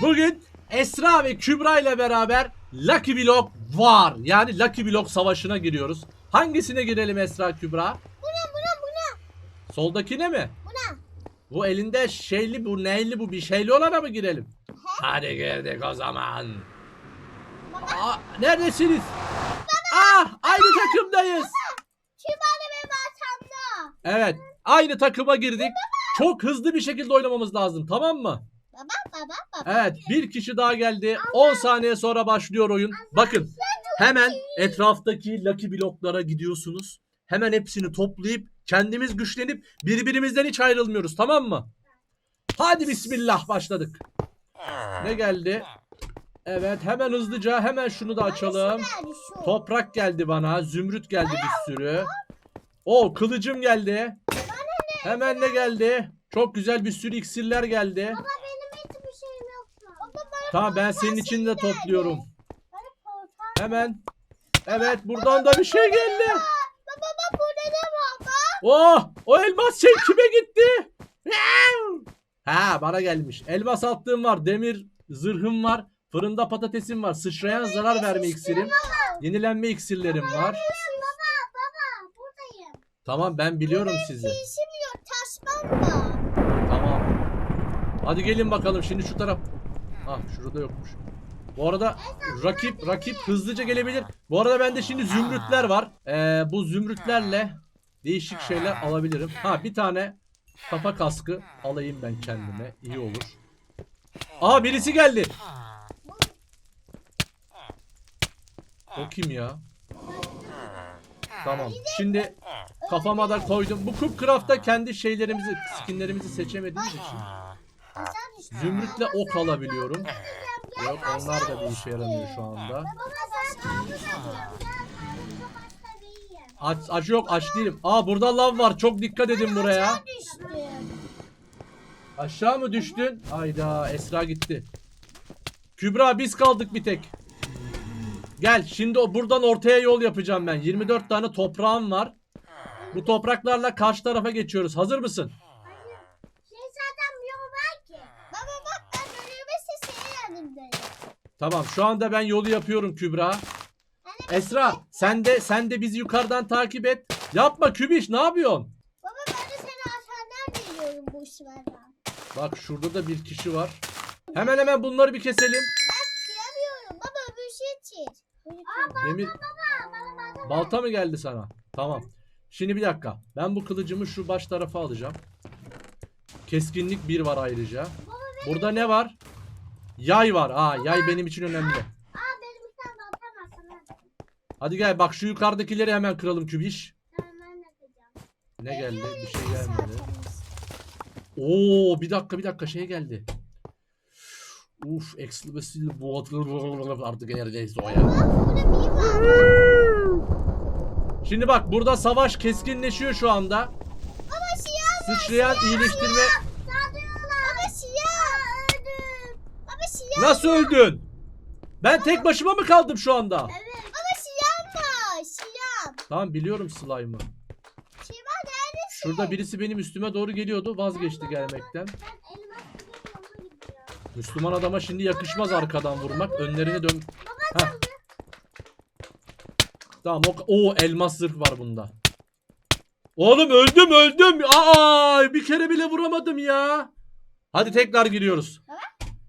Bugün Esra ve Kübra ile beraber Lucky Block var. Yani Lucky Block savaşına giriyoruz. Hangisine girelim Esra Kübra? Buna buna buna. Soldakine mi? Buna. Bu elinde şeyli bu neyli bu bir şeyli olana mı girelim? Hadi girdik o zaman. Aa, neredesiniz? Ah aynı takımdayız. Küba'da benim arkamda. Evet aynı takıma girdik. Çok hızlı bir şekilde oynamamız lazım tamam mı? Baba baba baba. Evet bir kişi daha geldi. 10 saniye sonra başlıyor oyun. Bakın hemen etraftaki Lucky bloklara gidiyorsunuz. Hemen hepsini toplayıp kendimiz güçlenip birbirimizden hiç ayrılmıyoruz tamam mı? Hadi bismillah başladık. Ne geldi? Evet hemen hızlıca hemen şunu da açalım. Toprak geldi bana. Zümrüt geldi bir sürü. O kılıcım geldi. Hemen ne geldi? Çok güzel bir sürü iksirler geldi. Baba benim hiçbir şeyim yoktu. Baba bana Tamam ben senin için de topluyorum. bana portal. Hemen. Evet buradan da bir şey geldi. Baba baba burada ne var baba? Oh o elmas şey kime gitti? Ha bana gelmiş. Elmas attığım var. Demir zırhım var. Fırında patatesim var. Sıçrayan zarar verme iksirim. Yenilenme iksirlerim var. Baba baba buradayım. Tamam ben biliyorum sizi. İşim Tamam. Hadi gelin bakalım şimdi şu taraf. Ah şurada yokmuş. Bu arada rakip rakip hızlıca gelebilir. Bu arada bende şimdi zümrütler var. Ee, bu zümrütlerle değişik şeyler alabilirim. Ha bir tane kafa kaskı alayım ben kendime. İyi olur. Aa birisi geldi. O kim ya? Tamam. Şimdi kafama da koydum. Bu Cookcraft'ta kendi şeylerimizi, skinlerimizi seçemediğimiz için zümrütle ok alabiliyorum. Yok onlar da bir işe yaramıyor şu anda. Aç, aç yok aç değilim. Aa burada lav var. Çok dikkat edin buraya. Aşağı mı düştün? Hayda Esra gitti. Kübra biz kaldık bir tek. Gel şimdi o buradan ortaya yol yapacağım ben. 24 tane toprağım var. Bu topraklarla karşı tarafa geçiyoruz. Hazır mısın? Şey zaten bir yol var ki. Baba bak ben ölüme sesine yanımdayım. Tamam şu anda ben yolu yapıyorum Kübra. Esra sen de sen de bizi yukarıdan takip et. Yapma Kübiş ne yapıyorsun? Baba ben de seni aşağıdan geliyorum bu işlerden. Bak şurada da bir kişi var. Hemen hemen bunları bir keselim. Ben kıyamıyorum. Baba bir şey çiz. Aa Demir baba bana bana. balta mı geldi sana? Tamam. Şimdi bir dakika. Ben bu kılıcımı şu baş tarafa alacağım. Keskinlik 1 var ayrıca. Burada ne var? Yay var. Aa yay benim için önemli. Aa benim bir da. Hadi gel bak şu yukarıdakileri hemen kıralım Kübiş. Ne geldi? Bir şey gelmedi. Oo bir dakika bir dakika şey geldi. Uf exclusive water artık neredeyse o ya. Bak burada biri var. Şimdi bak burada savaş keskinleşiyor şu anda. Baba siyah. Sıçrayan iyileştirme. Saldırıyorlar. Baba siyah. Öldüm. Baba siyah. Nasıl öldün? Ben tek başıma mı kaldım şu anda? Evet. Baba siyah var. Siyah. Tamam biliyorum slime'ı. Siyah neredesin? Şurada birisi benim üstüme doğru geliyordu vazgeçti gelmekten. Ben elmas. Müslüman adama şimdi yakışmaz arkadan vurmak. Önlerine dön. Heh. Tamam o, o elmas zırh var bunda. Oğlum öldüm öldüm. Aa bir kere bile vuramadım ya. Hadi tekrar giriyoruz.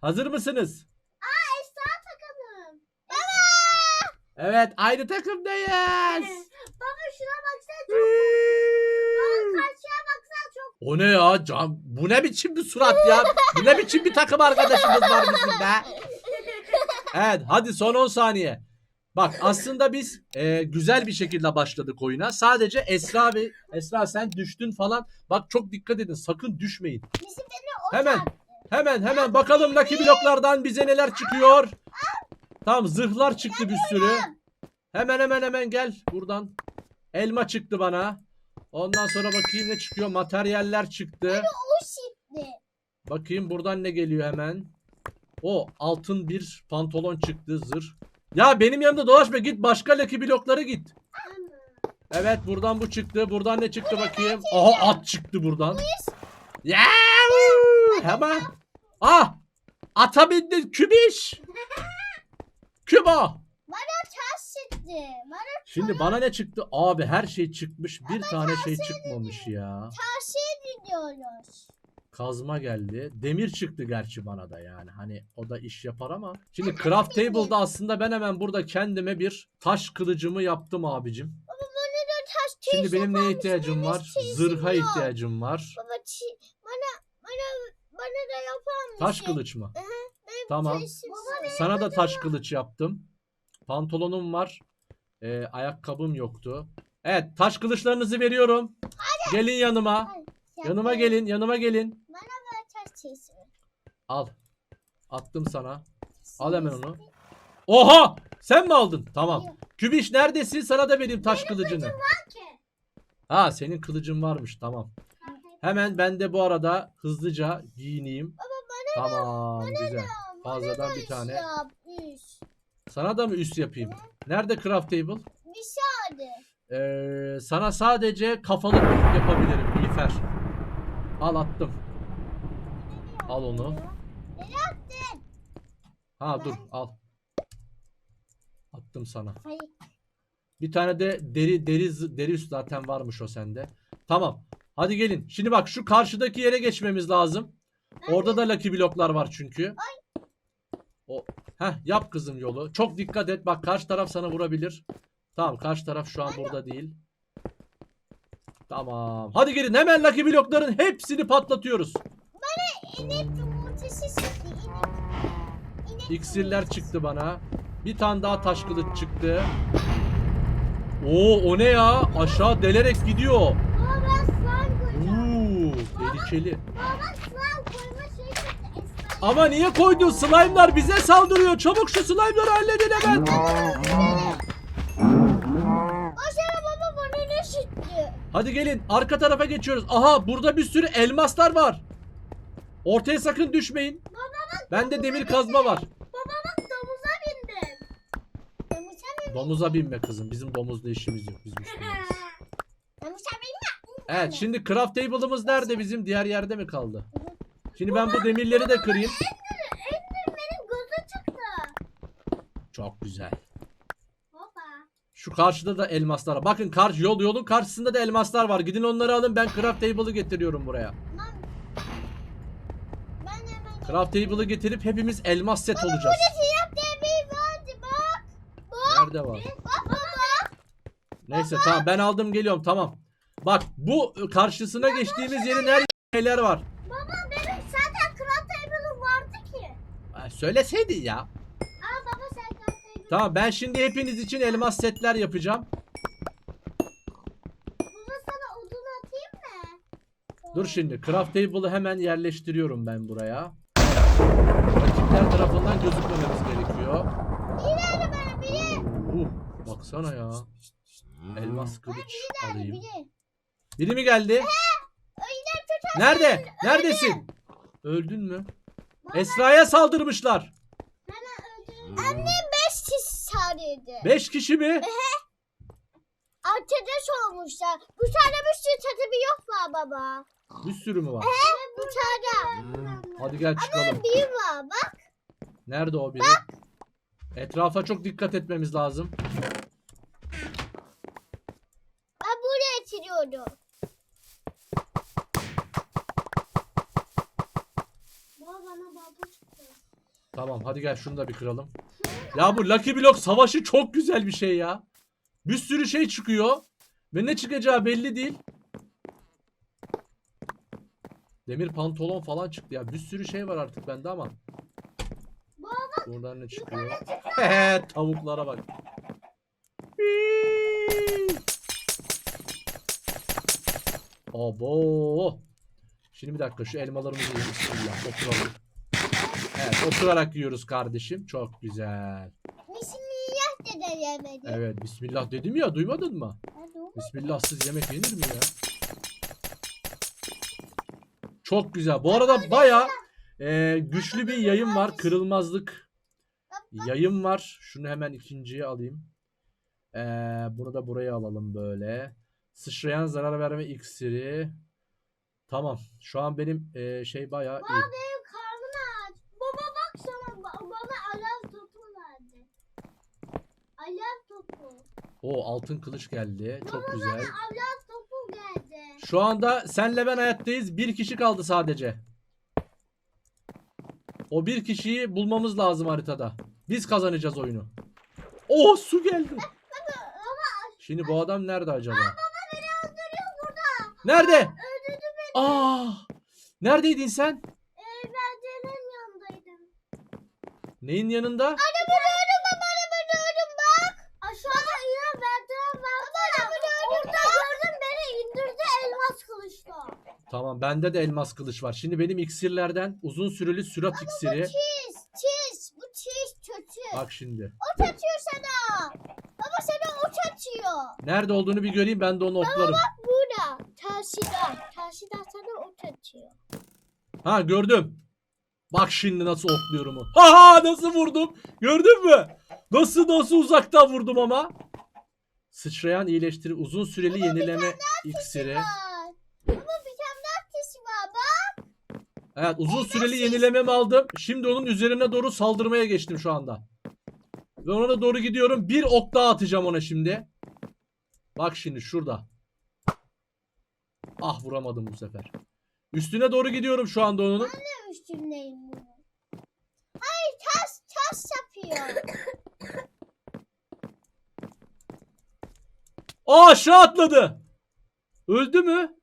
Hazır mısınız? Aa Esra takalım. Baba. Evet aynı takımdayız. Baba şuna baksana çok. Baba karşıya baksana çok. O ne ya? Can, bu ne biçim bir surat ya? Bu ne biçim bir takım arkadaşımız var bizim be? Evet hadi son 10 saniye. Bak aslında biz e, güzel bir şekilde başladık oyuna. Sadece Esra ve Esra sen düştün falan. Bak çok dikkat edin sakın düşmeyin. Hemen hemen hemen bakalım Lucky bloklardan bize neler çıkıyor. Tamam zırhlar çıktı bir sürü. Hemen hemen hemen gel buradan. Elma çıktı bana. Ondan sonra bakayım ne çıkıyor. Materyaller çıktı. Bakayım buradan ne geliyor hemen. O altın bir pantolon çıktı zırh. Ya benim yanımda dolaşma git başka Lucky bloklara git. Evet buradan bu çıktı. Buradan ne çıktı bakayım. Aha at çıktı buradan. Yahu! Hemen. Ah! Ata bindin kübiş. Kübo. Bana ters çıktı. Bana Şimdi bana ne çıktı? Abi her şey çıkmış. Bir tane şey çıkmış ya. tersiye gidiyoruz. Kazma geldi. Demir çıktı gerçi bana da yani. Hani o da iş yapar ama. Şimdi craft table'da aslında ben hemen burada kendime bir taş kılıcımı yaptım abicim. Baba bana da ters Şimdi çiz benim neye ihtiyacım var? Zırha ihtiyacım var. Baba çi- bana bana bana da yapar mısın? Taş kılıç mı? Benim Tamam. var. Sana da taş kılıç yaptım. Pantolonum var. Ee, ayakkabım yoktu. Evet taş kılıçlarınızı veriyorum. Gelin yanıma. Yanıma gelin yanıma gelin. Bana da ters çizim. Al. Attım sana. Al hemen onu. Oha! Sen mi aldın? Tamam. Kübiş neredesin? Sana da vereyim taş kılıcını. Ha senin kılıcın varmış. Tamam. Hemen ben de bu arada hızlıca giyineyim. Tamam güzel. Fazladan bir tane. Yap. Sana da mı üst yapayım? Nerede craft table? Bir sade. Ee, sana sadece kafalık yapabilirim Miğfer. Al attım. Al onu. Ha dur al. Attım sana. Hayır. Bir tane de deri deri deri üst zaten varmış o sende. Tamam. Hadi gelin. Şimdi bak şu karşıdaki yere geçmemiz lazım. Orada da lucky bloklar var çünkü. O Heh, yap kızım yolu. Çok dikkat et. Bak karşı taraf sana vurabilir. Tamam karşı taraf şu an burada değil. Tamam. Hadi gelin hemen lucky blokların hepsini patlatıyoruz. İnek yumurtası çıktı. İnek. İnek İksirler çıktı bana. Bir tane daha taş kılıç çıktı. Oo o ne ya? Aşağı delerek gidiyor. Baba slime koyacağım. Oo tehlikeli. Baba slime koyma şey çıktı. Ama niye koydun? Slime'lar bize saldırıyor. Çabuk şu slime'ları halledin hemen. Başara baba bana ne çıktı? Hadi gelin arka tarafa geçiyoruz. Aha burada bir sürü elmaslar var. Ortaya sakın düşmeyin. Bende demir kazma var. Baba bak domuza bindim. Domuza bindim. Domuza binme kızım. Bizim domuzla işimiz yok. Biz Müslümanız. Domuza binme. Evet şimdi craft table'ımız nerede bizim? Diğer yerde mi kaldı? Şimdi ben bu demirleri de kırayım. Ender, Ender benim gözü çıktı. Çok güzel. Baba. Şu karşıda da elmaslar. Bakın karşı yol yolun karşısında da elmaslar var. Gidin onları alın. Ben craft table'ı getiriyorum buraya. Craft table'ı getirip hepimiz elmas set olacağız. Siyah demir vardı bak. Nerede var? Bak baba. Neyse tamam ben aldım geliyorum tamam. Bak bu karşısına geçtiğimiz yerin her şeyler var. Baba benim zaten kral table'ım vardı ki. Ha, Söyleseydin ya. Tamam ben şimdi hepiniz için elmas setler yapacağım. Baba sana odun atayım mı? Dur şimdi craft table'ı hemen yerleştiriyorum ben buraya. Rakipler tarafından gözükmememiz gerekiyor. Biri bana biri. Uh, baksana ya. Elmas kılıç alayım. Biri. Biri mi geldi? Nerede? Neredesin? Öldün mü? Esra'ya saldırmışlar. Annem beş sadeydi. 5 kişi mi? Arkadaş olmuşlar. Bu tane bir sürü tadı bir yok var baba. Bir sürü mü var? Bu tane. Hadi gel çıkalım. Bir var bak. Nerede o biri? Etrafa çok dikkat etmemiz lazım. Ben buraya açılıyordum. Baba bana baba çıktı. Tamam hadi gel şunu da bir kıralım. Ya bu Lucky Block savaşı çok güzel bir şey ya. Bir sürü şey çıkıyor. Ve ne çıkacağı belli değil. Demir pantolon falan çıktı ya. Bir sürü şey var artık bende ama. Buradan ne çıkıyor? Tavuklara bak. Abo. Şimdi bir dakika şu elmalarımızı yiyelim. Bismillah oturalım. Evet oturarak yiyoruz kardeşim. Çok güzel. bismillah de yemedi. Evet bismillah dedim ya duymadın mı? Bismillahsız yemek yenir mi ya? Çok güzel. Bu arada baya güçlü bir yayın var. Kırılmazlık yayın var. Şunu hemen ikinciye alayım. E, bunu da buraya alalım böyle. Sıçrayan zarar verme iksiri. Tamam. Şu an benim e, şey bayağı iyi. Benim karnım aç. Baba bak sana ba- bana alev topu verdi. Alev topu. O altın kılıç geldi. Çok Baba güzel. alev topu geldi. Şu anda senle ben hayattayız. Bir kişi kaldı sadece. O bir kişiyi bulmamız lazım haritada. Biz kazanacağız oyunu. Oh su geldi. Baba, baba Şimdi bu adam nerede acaba? beni öldürüyor burada. Nerede? Öldürdü beni. Aa! Neredeydin sen? Ee, merdivenin yanındaydım. Neyin yanında? Araba gördüm baba araba gördüm bak. Aşağıda inen merdiven var. Baba araba gördüm. Orada gördüm beni indirdi elmas kılıçla. Tamam bende de elmas kılıç var. Şimdi benim iksirlerden uzun süreli sürat iksiri. Çiz çiz. Bu çiz kötü. Bak şimdi. O çatıyor sana. Baba sana o çatıyor. Nerede olduğunu bir göreyim ben de onu oklarım. Burada. Tersida. Tersida sana o çatıyor. Ha gördüm. Bak şimdi nasıl okluyorum o. Ha nasıl vurdum? Gördün mü? Nasıl nasıl uzaktan vurdum ama. Sıçrayan iyileştiri uzun süreli yenileme iksiri. Var. Baba bir tane daha tesi var bak. Evet uzun süreli yenilememi aldım. Şimdi onun üzerine doğru saldırmaya geçtim şu anda. Ve ona doğru gidiyorum. Bir ok daha atacağım ona şimdi. Bak şimdi şurada. Ah vuramadım bu sefer. Üstüne doğru gidiyorum şu anda onun. Ne üstündeyim? Hayır ters ters yapıyor. Aa aşağı atladı. Öldü mü?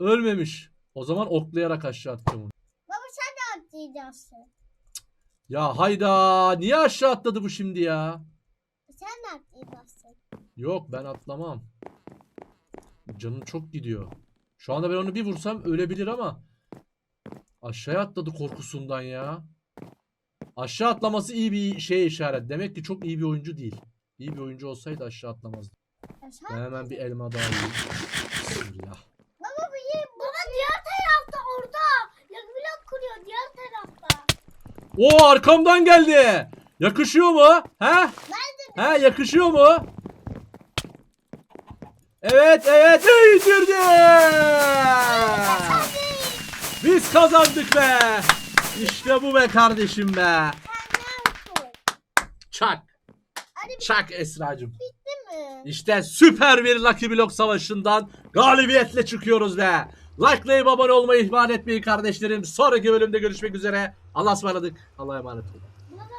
Ölmemiş. O zaman oklayarak aşağı atacağım onu. Atlayacaksın. Ya hayda. Niye aşağı atladı bu şimdi ya? Sen de atlayacaksın. Yok ben atlamam. Canım çok gidiyor. Şu anda ben onu bir vursam ölebilir ama. Aşağıya atladı korkusundan ya. Aşağı atlaması iyi bir şey işaret. Demek ki çok iyi bir oyuncu değil. İyi bir oyuncu olsaydı aşağı atlamazdı. Sen Ben hemen bir elma daha yiyeyim. Bismillah. Baba bu iyi. Baba diğer tarafta orada. Yak blok kuruyor diğer tarafta. Oo arkamdan geldi. Yakışıyor mu? He? He yakışıyor mu? Evet evet indirdi. Biz kazandık be. İşte bu be kardeşim be. Çak. Çak Esra'cığım. bitti mi? İşte süper bir Lucky Block savaşından galibiyetle çıkıyoruz be. Like'layıp abone olmayı ihmal etmeyin kardeşlerim. Sonraki bölümde görüşmek üzere. Allah'a ısmarladık. Allah'a emanet olun.